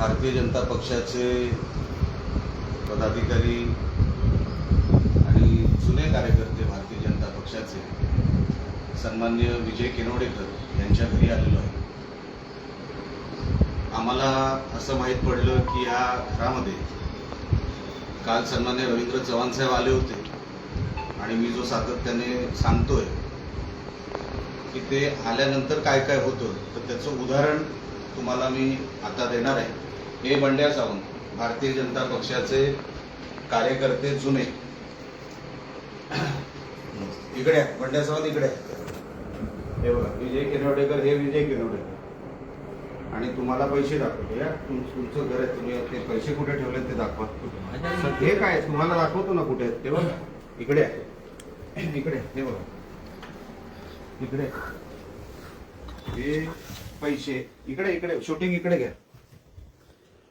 भारतीय जनता पक्षाचे पदाधिकारी आणि जुने कार्यकर्ते भारतीय जनता पक्षाचे सन्मान्य विजय केनवडेकर यांच्या घरी आलेलो आहे. आम्हाला असं माहीत पडलं की या घरामध्ये काल सन्मान्य रवींद्र चव्हाण साहेब आले होते आणि मी जो सातत्याने सांगतोय की ते आल्यानंतर काय काय होतं तर त्याचं उदाहरण तुम्हाला मी आता देणार आहे. हे बंड्या सावंत भारतीय जनता पक्षाचे कार्यकर्ते जुने. इकडे आहे, बंड्या सावंत इकडे आहे. हे बघा विजय किनवडेकर हे विजय किनवडेकर. आणि तुम्हाला पैसे दाखवतो या तुम- तुमचं घर आहे तुम्ही ते पैसे कुठे ठेवले ते दाखवा. हे काय तुम्हाला दाखवतो ना कुठे ते बघा. इकडे आहे. इकडे हे बघा. इकडे हे पैसे इकडे इकडे शूटिंग इकडे घ्या.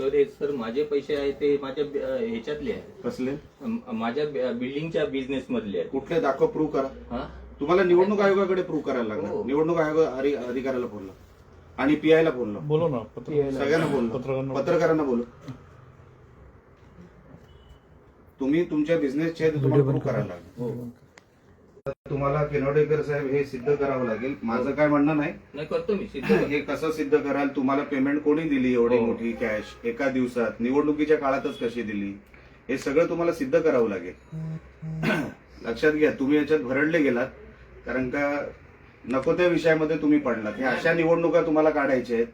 सर हे सर माझे पैसे आहेत ते माझ्या अं, ह्याच्यातले आहेत. कसले? माझ्या बि- बिल्डिंगच्या बिझनेस मधले आहेत. कुठले दाखव प्रूव्ह करा. हा? तुम्हाला निवडणूक आयोगाकडे प्रूव्ह करायला लागणार. हो. निवडणूक आयोग अधि- अधिकाऱ्याला बोलला आणि पीआयला बोललो बोलो ना पत्र सगळ्यांना बोललो पत्रकारांना पत्रकारांना बोलू. तुम्ही तुमच्या बिझनेसचे आहे तुम्हाला प्रूव्ह करायला लागेल हो. तुम्हाला किनवडेकर साहेब हे सिद्ध करावं लागेल. माझं काय म्हणणं नाही. नाही करतो मी सिद्ध करतो. हे कसं सिद्ध कराल? तुम्हाला पेमेंट कोणी दिली एवढी हो. मोठी कॅश एका दिवसात? निवडणुकीच्या काळातच कशी दिली? हे सगळं तुम्हाला सिद्ध करावं लागेल. लक्षात घ्या तुम्ही याच्यात भरडले गेलात. कारण का नको त्या विषयामध्ये तुम्ही पडलात. हे अशा निवडणुका तुम्हाला काढायच्या आहेत.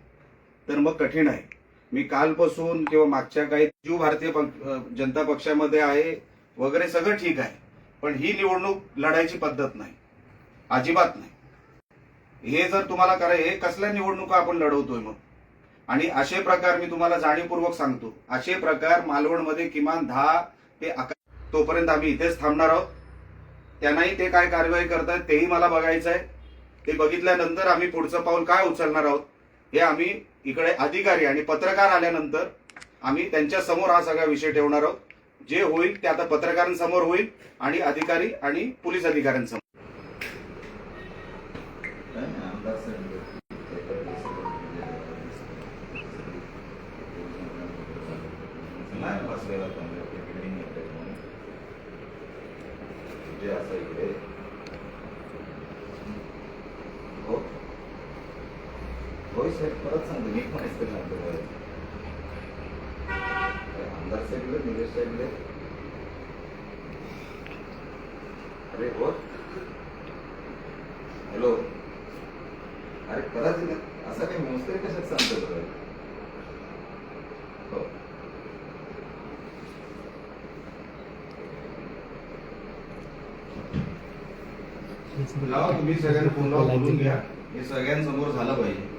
तर मग कठीण आहे. मी कालपासून किंवा मागच्या काही जीव भारतीय अं, जनता पक्षामध्ये आहे. वगैरे सगळं ठीक आहे. पण ही निवडणूक लढायची पद्धत नाही. अजिबात नाही. हे जर तुम्हाला कराय हे कसल्या निवडणुका आपण लढवतोय मग? आणि असे प्रकार मी तुम्हाला जाणीवपूर्वक सांगतो. असे प्रकार मालवणमध्ये किमान दहा ते अकरा तोपर्यंत आम्ही इथेच थांबणार आहोत. त्यांनाही ते काय कारवाई करतायत तेही मला बघायचं आहे ते बघितल्यानंतर आम्ही पुढचं पाऊल काय उचलणार आहोत हे आम्ही इकडे अधिकारी आणि पत्रकार आल्यानंतर आम्ही त्यांच्यासमोर हा सगळा विषय ठेवणार आहोत. जे होईल ते आता पत्रकारांसमोर होईल आणि अधिकारी आणि पोलीस अधिकाऱ्यांसमोर. नाही हो. होय साहेब परत सांगतो. मी पण असते सांगतो बरं. अरे, आमदार साहेब निलेश साहेब अरे हो हॅलो। अरे कदाचित असं काही मोजतोय कशात सांगतो बरं हो लावा तुम्ही सगळ्यांना फ़ोन लावून बोलून घ्या हे सगळ्यांसमोर झालं पाहिजे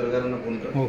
पत्रकारांना फोन कर. हो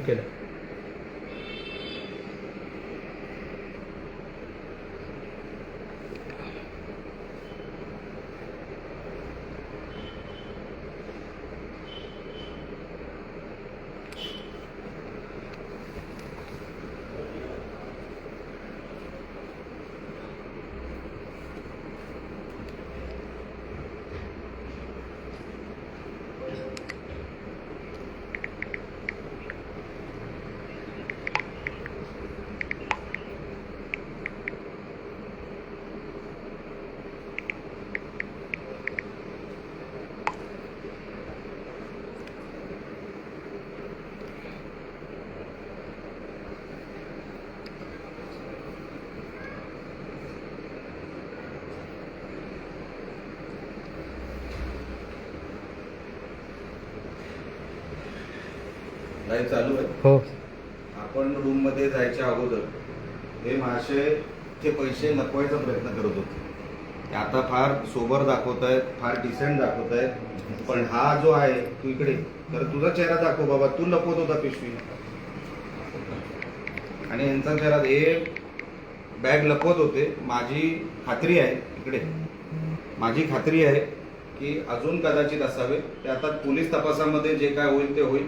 लाईव्ह चालू आहे? हो. आपण रूममध्ये जायच्या अगोदर हे मासे चे पैसे लपवायचा प्रयत्न करत होते. ते आता फार सोबर दाखवत आहेत फार डिसेंट दाखवत आहेत. पण हा जो आहे तू इकडे तर तुझा चेहरा दाखव बाबा. तू लपवत होता पिशवी. आणि यांचा चेहरा हे बॅग लपवत होते. माझी खात्री आहे इकडे. माझी खात्री आहे की अजून कदाचित असावे. ते आता पोलीस तपासामध्ये जे काय होईल ते होईल.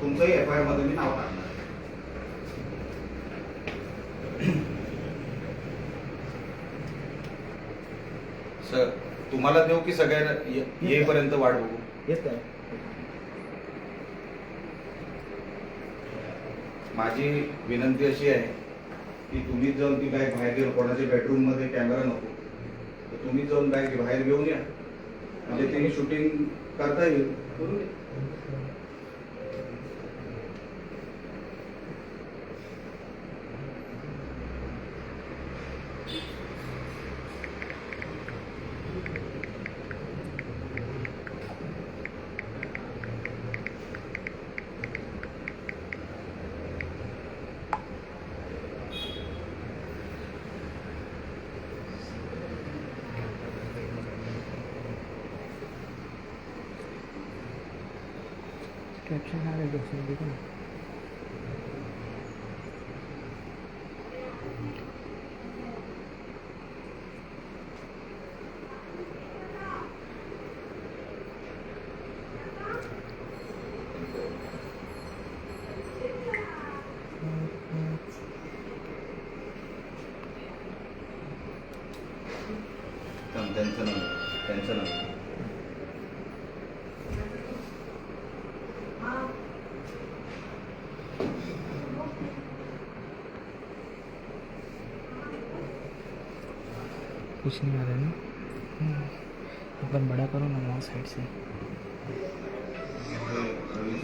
तुमचंही एफ आय आरमध्ये मी नाव टाकणार आहे. सर तुम्हाला देऊ की सगळ्यांना ये- येईपर्यंत वाट बघू? येत आहे. माझी विनंती अशी आहे की तुम्हीच जाऊन ती बॅग बाहेर घेऊन कोणाच्या बेडरूममध्ये कॅमेरा नको. तर तुम्हीच जाऊन बॅग बाहेर घेऊन या. म्हणजे तिने शूटिंग करता येईल. करून घ्या. कॅप्शन हा आहे थांब, त्यांचं नाव त्यांचं नाव कुछ नहीं आ रहा है ना हम्म। एकदम बड़ा करो ना वहाँ साइड से हे रवी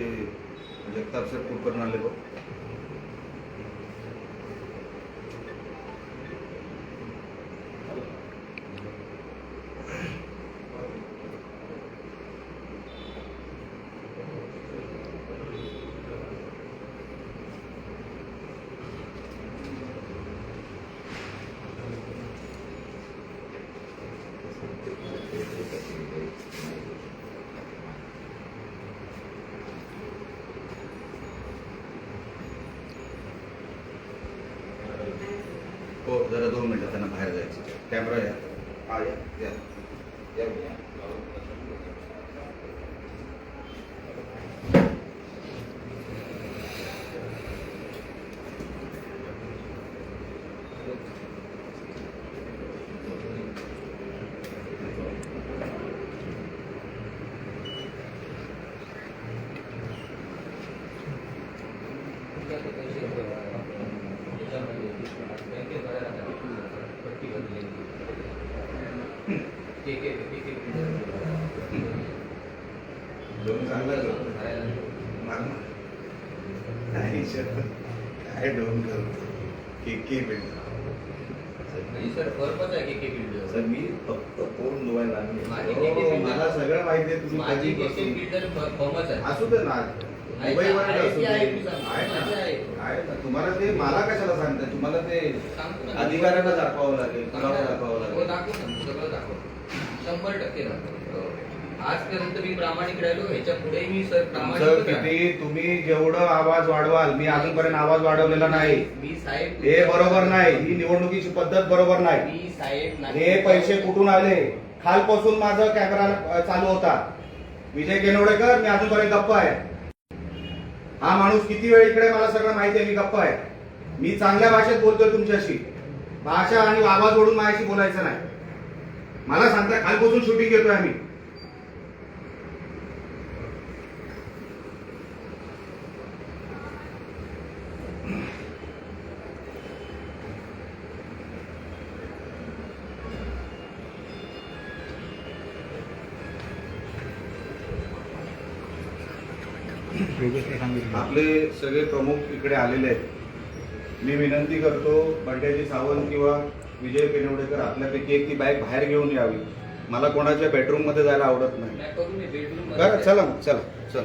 ते जगताप सर कुलकर्णी आले बघ हो जरा दोन मिनटं त्यांना बाहेर जायचं. कॅमेरा या. या या या या. पैसे के- के- के- के- के- दोन चांगला. नाही. सर काय डोन करू के के बिल्डर सर मी फक्त फोन धुवायला हो, builder- मला सगळं माहिती आहे तुम्ही असू दे ना. तुम्हाला ते मला कशाला सांगताय तुम्हाला ते. अधिकाऱ्यांना दाखवावं लागेल. दाखवावं हो लागेल दाखव शंभर टक्के दाखव हो. आजपर्यंत मी प्रामाणिक राहिलो ह्याच्या पुढे मी सर तुमचं प्रामाणिक किती? तुम्ही जेवढं आवाज वाढवाल मी अजूनपर्यंत आवाज वाढवलेला नाही. मी साहेब हे बरोबर नाही. ही निवडणुकीची पद्धत बरोबर नाही. मी साहेब. हे पैसे कुठून आले? खालपासून माझा कॅमेरा अ, चालू होता. विजय केनवडेकर मी अजूनपर्यंत गप्प आहे. हा माणूस किती वेळ इकडे मला सगळं माहिती आहे मी गप्प आहे. मी चांगल्या भाषेत बोलतोय तुमच्याशी. भाषा आणि आवाज ओढून माझ्याशी बोलायचं नाही. मला सांगता खालपासून शूटिंग घेतोय आम्ही. आपले सगळे प्रमुख इकडे आलेले आहेत. मी विनंती करतो बंड्याजी सावंत किंवा विजय पेनवडेकर आपल्यापैकी एक ती बाईक बाहेर घेऊन यावी. मला कोणाच्या बेडरूममध्ये जायला आवडत नाही. चला चला चला.